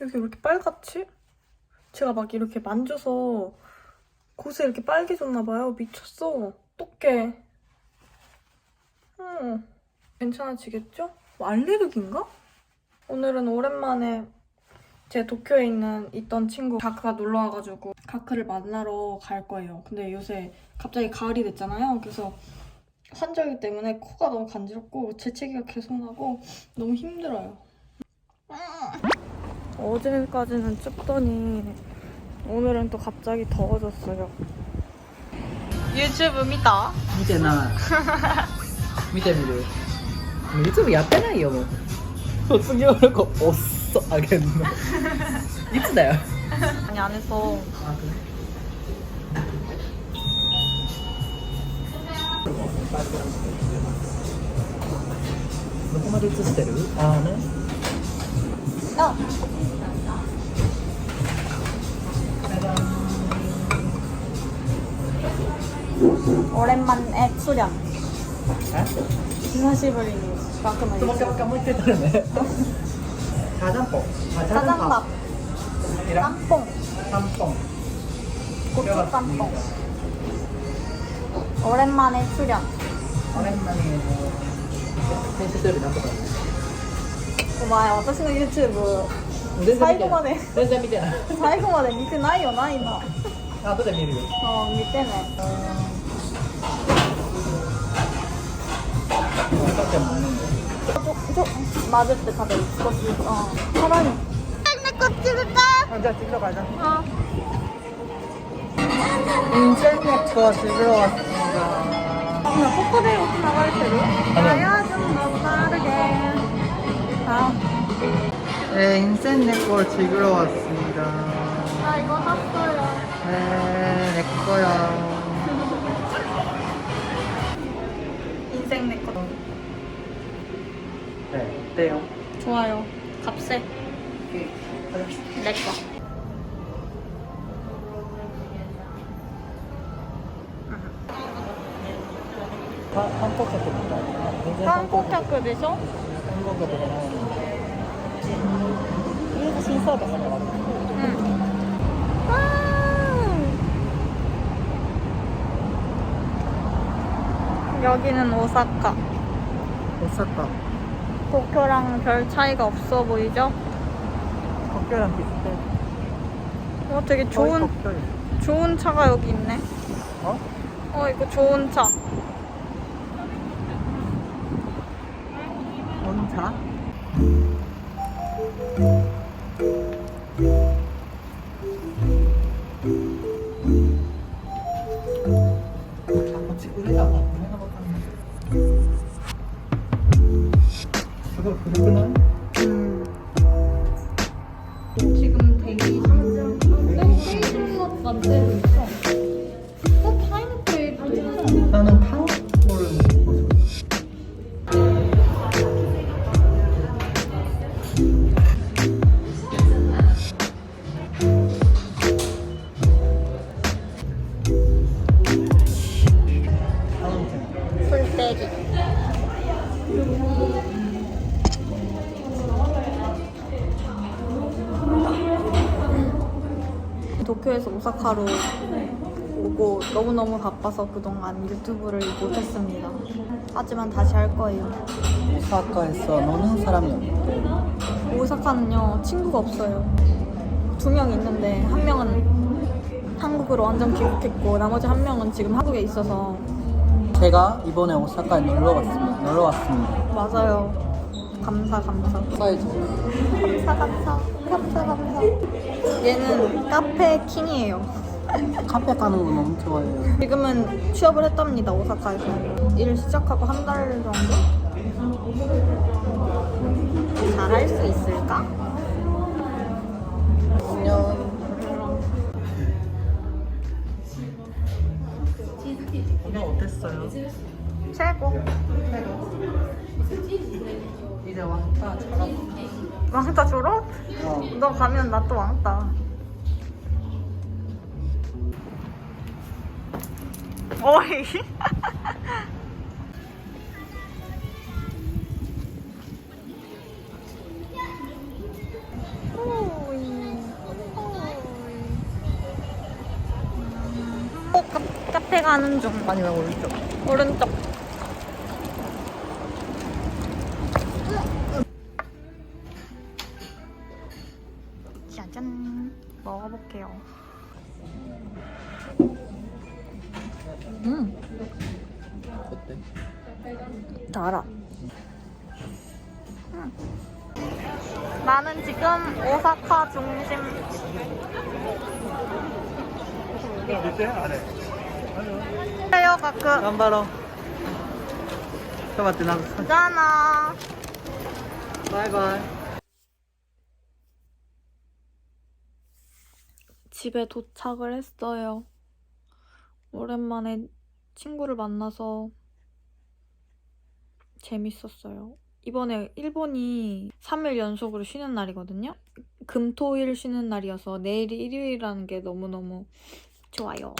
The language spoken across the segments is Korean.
여기 왜 이렇게 빨갛지? 제가 막 이렇게 만져서 곳에 이렇게 빨개졌나봐요. 미쳤어. 어떡해. 음, 괜찮아지겠죠? 뭐 알레르기인가? 오늘은 오랜만에 제 도쿄에 있는 있던 친구 가크가 놀러 와가지고 가크를 만나러 갈 거예요. 근데 요새 갑자기 가을이 됐잖아요. 그래서 환절기 때문에 코가 너무 간지럽고 재채기가 계속 나고 너무 힘들어요. 어제까지는 춥더니 오늘은 또 갑자기 더워졌어요. 유튜브입니다. 見てない見てみるもういつもやってないよもう卒業旅行おっそあげんのいつだよ 아니 안 해서 あどこまで映してるああね 어. 오랜만에 수련. え 히사시부리니 가끔은 もう一回もう一回もう一回撮るねサザンポあ 짜장밥, いらん 짬뽕, タンポン 고추 짬뽕. 오랜만에 수련. 俺んなに編集するなんとか 오마이, 私の 유튜브 全然見てない最後まで全然見てない最後まで見てないよな今。後で見るよ 어, 見てね。 맞을 때 다들 껍질, 어. 사람이. 내 껍질을 까? 가자, 찍으러 가자. 어. 인셀프가 집으로 왔습니다. 그냥 포크대 옷 나갈 때로? 가야 좀더 빠르게. 아. 네, 인센 내걸 찍으러 왔습니다. 아, 이거 샀어요. 네, 내 거야. 어때요? 좋아요. 값세. 내 거. 한국 샤크입니다. 한국 샤크 되죠? 한국 샤크 되나? 이거 신사도 생각나. 음. 여기는 오사카. 오사카. 도쿄랑 별 차이가 없어 보이죠? 도쿄랑 비슷해 어, 되게 거의 좋은 도쿄야. 좋은 차가 여기 있네. 어? 어, 이거 좋은 차. 온차? 오사카로 오고 너무너무 바빠서 그동안 유튜브를 못했습니다. 하지만 다시 할 거예요. 오사카에서 노는 사람이 없는데 오사카는요, 친구가 없어요. 두 명 있는데, 한 명은 한국으로 완전 귀국했고, 나머지 한 명은 지금 한국에 있어서. 제가 이번에 오사카에 놀러 왔습니다. 놀러 왔습니다. 맞아요. 감사, 감사. 사이즈 감사 감사 감사 감사 얘는 카페 킹이에요 카페 가는 거 너무 좋아해요. 지금은 취업을 했답니다 오사카에서 일 시작하고 한 달 정도? 잘할 수 있을까? 안녕. 오늘 어땠어요? 최고 이제 왕따 졸업. 왕따 졸업? 어. 너 가면 나 또 왕따. 오이. 어, 카페 가는 중. 아니면 오른쪽? 오른쪽. 가볼게요. 음. 어때? 달아. 음. 나는 지금 오사카 중심. 밑에 아래. 해요 가끔. 간바로. 잠깐만 뜨나. 잖아. 바이바이. 집에 도착을 했어요. 오랜만에 친구를 만나서 재밌었어요. 이번에 일본이 3일 연속으로 쉬는 날이거든요. 금, 토, 일 쉬는 날이어서 내일이 일요일이라는 게 너무너무 좋아요.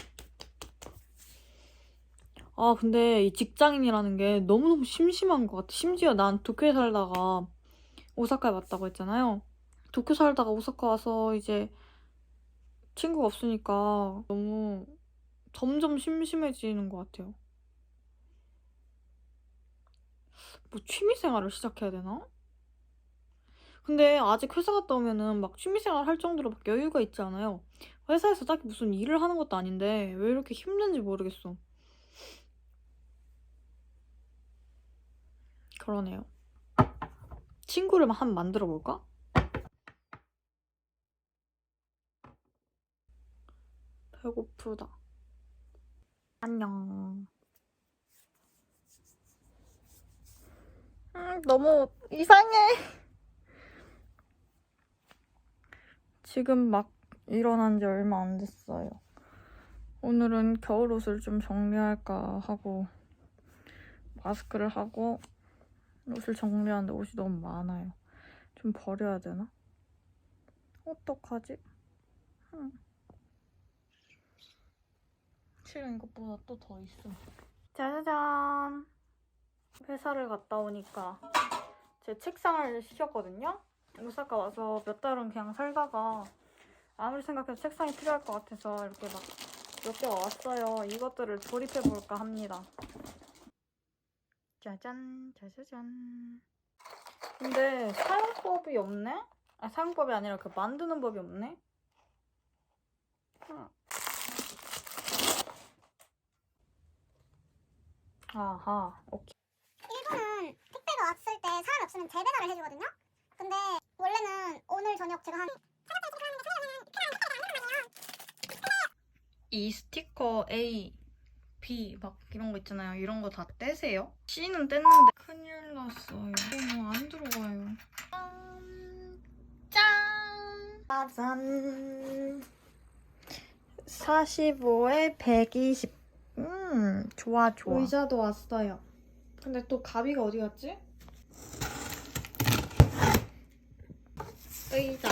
아, 근데 이 직장인이라는 게 너무너무 심심한 것 같아. 심지어 난 도쿄에 살다가 오사카에 왔다고 했잖아요. 도쿄 살다가 오사카 와서 이제 친구가 없으니까 너무 점점 심심해지는 것 같아요. 뭐 취미생활을 시작해야 되나? 근데 아직 회사 갔다 오면은 막 취미생활 할 정도로 막 여유가 있지 않아요. 회사에서 딱히 무슨 일을 하는 것도 아닌데 왜 이렇게 힘든지 모르겠어. 그러네요. 친구를 한 만들어 볼까? 배고프다. 안녕. 음, 너무 이상해. 지금 막 일어난 지 얼마 안 됐어요. 오늘은 겨울 옷을 좀 정리할까 하고 마스크를 하고 옷을 정리하는데 옷이 너무 많아요. 좀 버려야 되나? 어떡하지? 음. 실은 이것보다 또 더 있어. 짜자잔. 회사를 갔다 오니까 제 책상을 시켰거든요. 오사카 와서 몇 달은 그냥 살다가 아무리 생각해도 책상이 필요할 것 같아서 이렇게 막 몇 개가 왔어요. 이것들을 조립해 볼까 합니다. 짜잔, 짜자잔. 근데 사용법이 없네? 아, 사용법이 아니라 그 만드는 법이 없네? 응. 아하, 오케이. 일본은 택배가 왔을 때 사람이 없으면 재배달을 해주거든요. 근데 원래는 오늘 저녁 제가 한 이 스티커 A, B 막 이런 거 있잖아요. 이런 거 다 떼세요. C는 뗐는데 큰일 났어요. 너무 안 들어가요. 짠! 짜잔! 45에 120. 음, 좋아, 좋아. 의자도 왔어요. 근데 또 가비가 어디 갔지? 의자.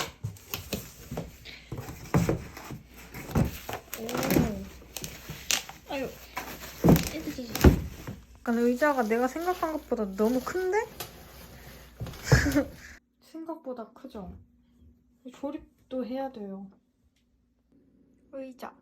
오. 아유. 약간 의자가 내가 생각한 것보다 너무 큰데? 생각보다 크죠? 조립도 해야 돼요. 의자.